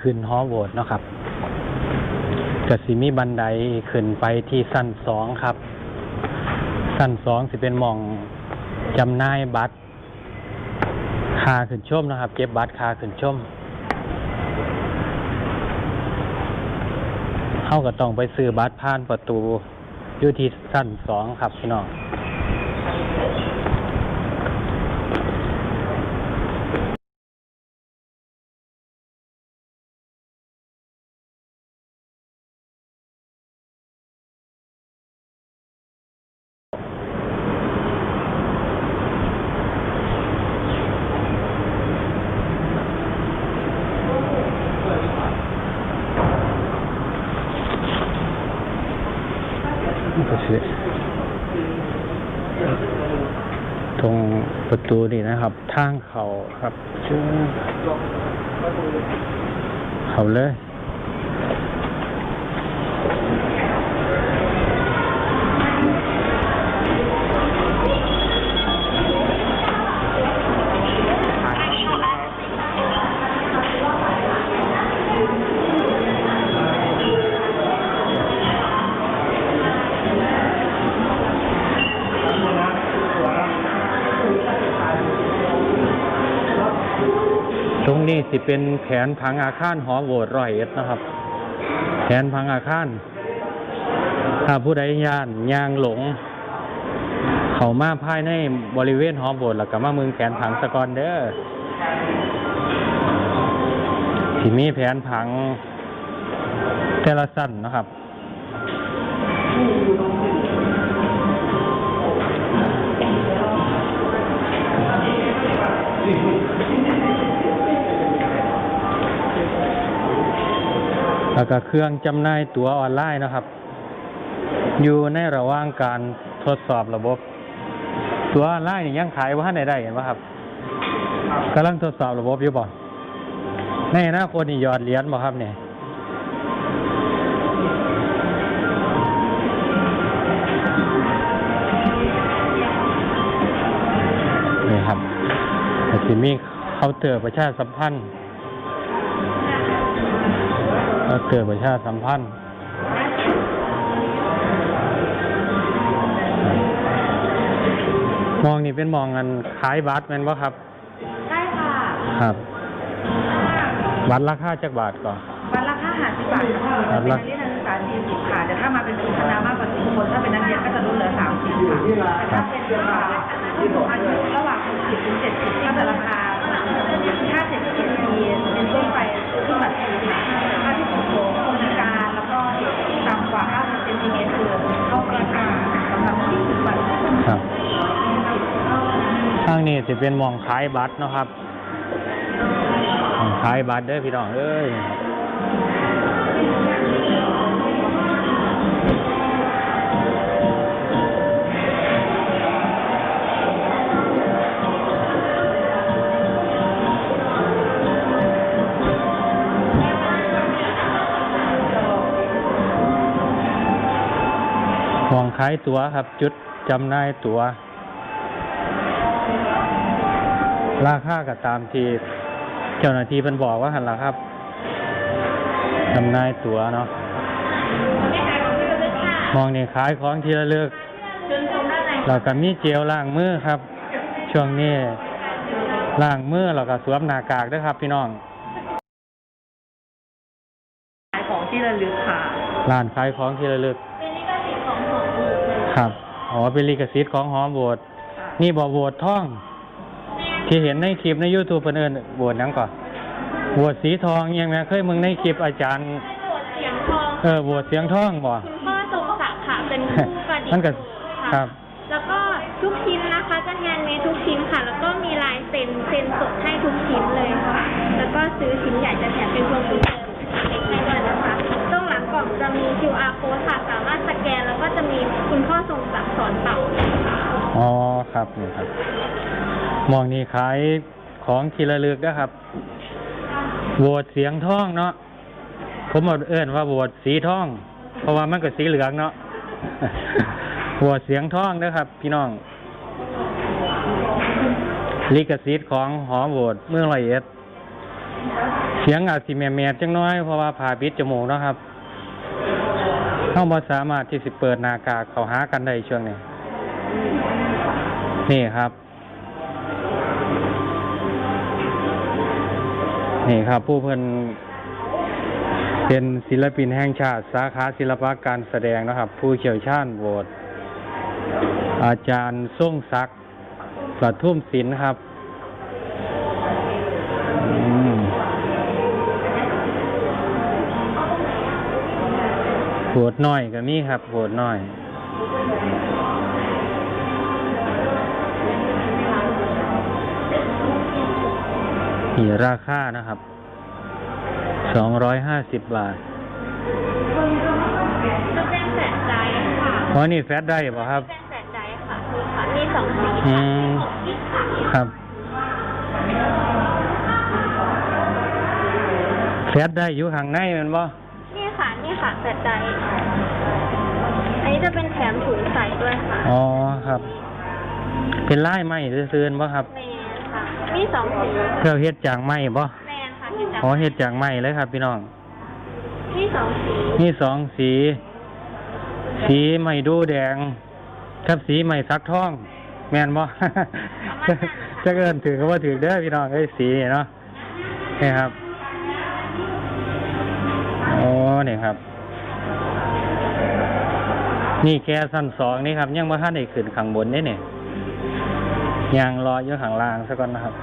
ขึ้นหอโหวตเนาะครับกสิมีบันไดขึ้นไปที่สั้นสองครับ สั้นสองสิเป็นมองจำหน่ายบัตรคาขึ้นชมนะครับ เก็บบัตรคาขึ้นชมเข้าก็ต้องไปซื้อบัตรผ่านประตูอยู่ที่สั้นสองครับพี่น้อง ก็คือตรง ประตูนี่นะครับ ทางเขาครับชื่อเขาเลย นี้สิเป็นแผนพังอาคารหอโหวตร้อยเอ็ดนะครับ แผนพังอาคารถ้าผู้ใดย่านย่างหลง เขามาภายในบริเวณหอโบสถ์แล้วก็มาเมืองแผนผังสะกอนเด้อที่มีแผนผังแต่ละสั้นนะครับ แล้วก็เครื่องจำหน่ายตั๋วออนไลน์นะครับ อยู่ในระหว่างการทดสอบระบบ ตั๋วออนไลน์นี่ยังขายว่าในได้เห็นไหมครับกำลังทดสอบระบบอยู่บ่ในอนาคตนี่หยอดเหรียญบ่ครับเนี่ยนี่ครับแต่มีเคาน์เตอร์ประชาสัมพันธ์ ก็เกิดประชาสัมพันธ์มองนี่เป็นมองกันขายบัตรแม่นบ่ครับ ใช่ค่ะครับ บัตรราคาจักบาทก่อนวันละค่าหาสิบบาทค่ะครัเป็บนนักเรียนนักศึกษาสี่สิบค่ะแต่ถ้ามาเป็นกลุ่มคณะมากกว่าสิบคนถ้าเป็นนักเรียนก็จะลดเหลือสามสิบค่ะแต่ถ้าเป็นอ่าผู้สูงอายุระหว่างหกสิบถึงเจ็ดสิบก็จะราคาถ้าเจ็ดสิบปีเป็นต้นไปขึ้นมาทีค่ะถ้าที่ผมโคนพิการแล้วก็ต่ำกว่า50เซนติเมตรคือเข้าราคาสำหรับสี่สิบบาท ครับทางนี้สิเป็นหมองขายบัตรนะครับหมองขายบัตรเด้อพี่น้องเอ้ยหมองขายตัวครับจุด จำหน่ายตั๋ว ราคาก็ตามที่เจ้าหน้าที่เป็นบอกว่าหันละครับจำหน่ายตั๋วเนาะมองนี่ขายของทีละเลือกเชิญชมด้านในเราก็มีเจลล้างมือครับ ช่วงนี้ล้างมือเราก็สวมหน้ากากด้วยครับ พี่น้องขายของที่ระลึกค่ะร้านขายของทีละเลือกเป็นลิขสิทธิ์ของหอบูครับ อ๋อเป็นลิขสิทธิ์ของหอโบสถ์นี่บอกโบสถ์ท่อง ที่เห็นในคลิปใน YouTube เพิ่นเอิ้นโบสถ์หยังก่อนโบสถ์สีทองยังไงเคยมึงในคลิปอาจารย์โบสถ์เสียงทองเออโบสถ์เสียงท่องบ่ คุณพ่อทรงศักดิ์ค่ะ เป็นผู้ประดิษฐ์มันก็ะครับ แล้วก็ทุกชิ้นนะคะจะแฮนด์เมดทุกชิ้นค่ะ แล้วก็มีลายเซ็นเซ็นสดให้ทุกชิ้นเลยค่ะ แล้วก็ซื้อชิ้นใหญ่จะแถมเป็นพวงกุญแจ อ๋อครับนี่ครับหมองนี่ขายของทีละลึกนะครับโบสถ์เสียงท่องเนาะผมเอาเอิ้นว่าโบสถ์สีท่อง เพราะว่ามันก็สีเหลืองเนาะโบสถ์เสียงท่องนะครับ พี่น้องลิขสิทธิ์ของหอโบสถ์เมืองร้อยเอ็ดเสียงอาจสิแม่ๆจังน้อย เพราะว่าผ่าปิดจมูกเนาะครับเราบ่สามารถที่สิเปิดหน้ากากเข้าหากันได้ช่วงนี้ นี่ครับ นี่ครับ ผู้เพิ่นเป็นศิลปินแห่งชาติสาขาศิลปะการแสดงนะครับ ผู้เชี่ยวชาญโหวตอาจารย์ทรงศักดิ์ประทุ่มศิลป์ครับโหวตน้อยก็มีครับโหวตน้อย นี่ราคานะครับ สองร้อยห้าสิบบาทจะเป็นแสนใจค่ะอ๋อนี่แฟตได้ป่ะครับ เป็นแสนใจค่ะมีค่ะมีสองสีอืค่ะมของที่ขายครับ แฟตได้อยู่ข้างในแมันบ่ นี่ค่ะนี่ค่ะแสนใจอันนี้จะเป็นแถมถุงใส่ด้วยค่ะ อ๋อครับ เป็นลายไม้ซื่อๆบ่ครับแมนค่ะ มีสองสีเพื่อเฮ็ดจากไม้บ่แมนค่ะเห็นจากอ๋อเฮ็ดจากไม้เลยครับ พี่น้อง มีสองสีมีสองสี สีไม้ดูแดงกับสีไม้สักทอง แม่นบ่ จะเกินถือก็ว่าถือเด้อพี่น้องเอ้ยสีเนาะนี่ครับโอ้นี่ครับ นี่แค่สั้นสองนี่ครับ ยังบ่ทันได้ขึ้นข้างบนนี่เนี่ย ยังรออยู่ข้างล่างซะก่อนนะครับ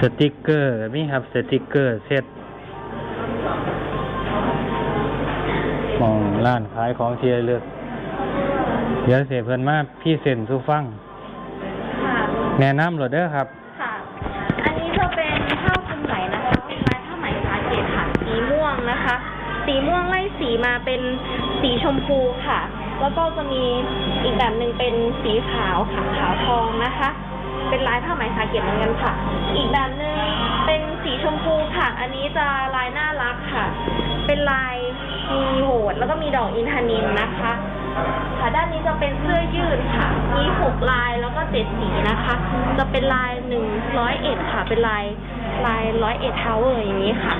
สติกเกอร์มีครับสติกเกอร์เซตมองร้านขายของที่ระลึกเดี๋ยวเสียเพิ่นมาพี่เซ็นสุฟังค่ะแนะนำโหลดเด้อครับ นะคะ สีม่วงไล่สีมาเป็นสีชมพูค่ะ แล้วก็จะมีอีกแบบหนึ่งเป็นสีขาวค่ะขาวทองนะคะ เป็นลายผ้าไหมสาเกตเหมือนกันค่ะ อีกแบบหนึ่งเป็นสีชมพูค่ะ อันนี้จะลายน่ารักค่ะ เป็นลายมีโหดแล้วก็มีดอกอินทนินนะคะ ค่ะด้านนี้จะเป็นเสื้อยืดค่ะ มีหกลายแล้วก็เจ็ดสีนะคะ จะเป็นลายหนึ่งร้อยเอ็ดค่ะ เป็นลายลายร้อยเอ็ดทาวเวอร์อย่างนี้ค่ะ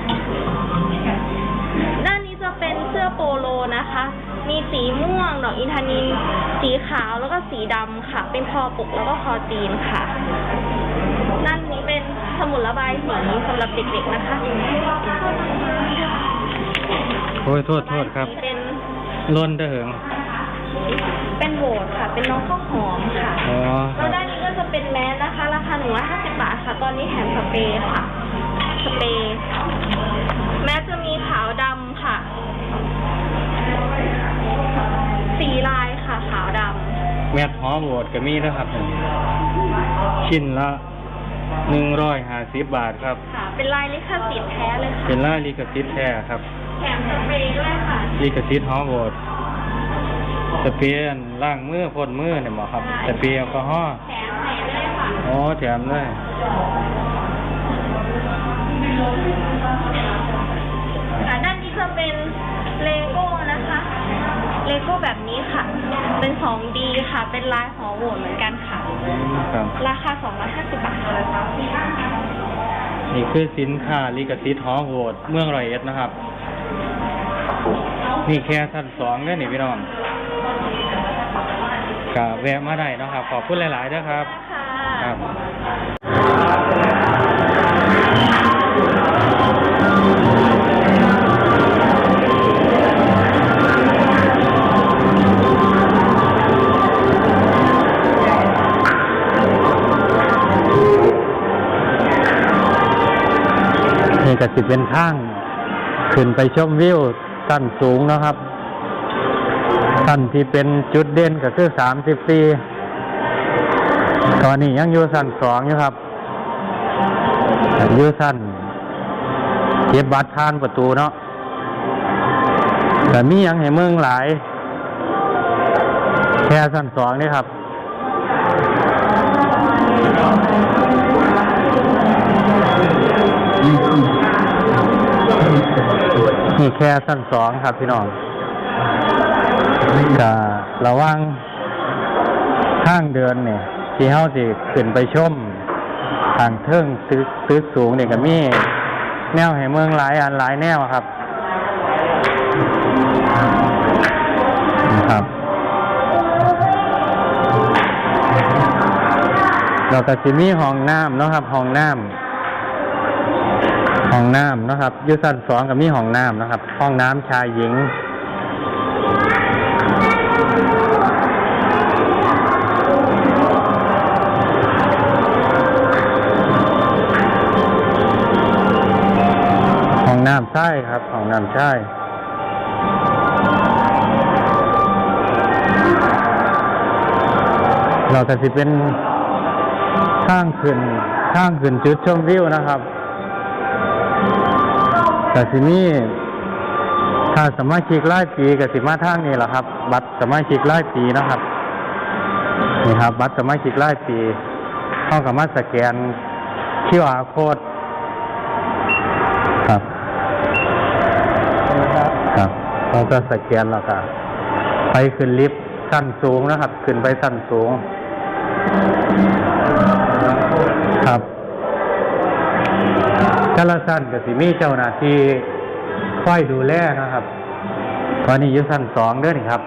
เป็นเสื้อโปโลนะคะ มีสีม่วง ดอกอินทนิน สีขาวแล้วก็สีดำค่ะ เป็นคอปกแล้วก็คอจีนค่ะ ด้านนี้เป็นสมุดระบายสีสำหรับเด็กๆนะคะโอ้ยโทษโทษครับเป็น ล้นเด้อเหิงเป็นโหวตค่ะ เป็นน้องข้าวหอมค่ะ อ๋อคแล้รัวบด้านนี้ก็จะเป็นแมสนะคะ ราคา 150 บาทค่ะ ตอนนี้แถมสเปรย์ค่ะ สเปรย์แมสจะมีขาวดำค่ะ ขาวดแมทหอโหวตก็มีนะครับ ชิ้นละหนึ่งร้อยห้าสิบบาทครับำค่ะ เป็นลายลิขสิทธิ์แท้เลยค่ะเป็นลายลิขสิทธิ์แท้ครับแถมสเปรย์ด้วยค่ะลิขสิทธิ์ฮอโหวตสเปียนล่างมือพ่นมือเนี่ยหมอครับสเปียแอลกอฮอล์แถมไหนด้วยค่ะอ๋อแถมเลยค่ะด้านนี้จะเป็นเลโก้นะคะ เลโก้แบบนี้ค่ะ เป็น 2D ค่ะ เป็นลายหอโหวตเหมือนกันค่ะอืมครับ ราคา 250 บาทค่ะนี่คือสินค้าลิขสิทธิ์ฮอโหวตเมืองร้อยเอ็ดนะครับ นี่แค่ชั้นสองเนี่ยนี่พี่น้องกะแวะมาได้เนาะครับ ขอบคุณหลายๆนะครับ ค่ะ ครับ ก็สิเป็นทางขึ้นไปชมวิวสั้นสูงนะครับสั้นที่เป็นจุดเด่นก็คือสามสิบปีตอนนี้ยังอยู่สั้นสองอยู่ครับอยู่สั้นเก็บบัตรผ่านประตูเนาะแต่มียังให้เมืองหลาย แค่สั้นสองนี่ครับ นี่แค่สั้นสองครับพี่น้องก็ระหว่างทางเดินเนี่ยที่เฮาสิขึ้นไปชมทางเทิงตึกตึกสูงเนี่ยก็มีแนวให้เมืองหลายอันหลายแนวครับนะครับเราก็สิมีห้องน้ำเนาะครับห้องน้ำ ห้องน้ำนะครับยุสันสองกับมีห้องน้ำนะครับ ห้องน้ำชายหญิง ห้องน้ำใช่ครับ ห้องน้ำใช่เราก็สิเป็นข้างขึ้นข้างขึ้นจุดชมวิวนะครับ แต่สิมีถ้าสมาชิกรายปีกับสิมาทางนี้แหละครับ บัตรสมาชิกรายปีนะครับนี่ครับ บัตรสมาชิกรายปีเข้ากับมาสแกน QR code ครับครับเราก็สแกนแล้วก็ไปขึ้นลิฟต์ชั้นสูงนะครับ ขึ้นไปชั้นสูง ครับ แต่ละชั้นก็สิมีเจ้าหน้าที่คอยดูแลนะครับตอนนี้อยู่ชั้นสองเด้อนี่ครับ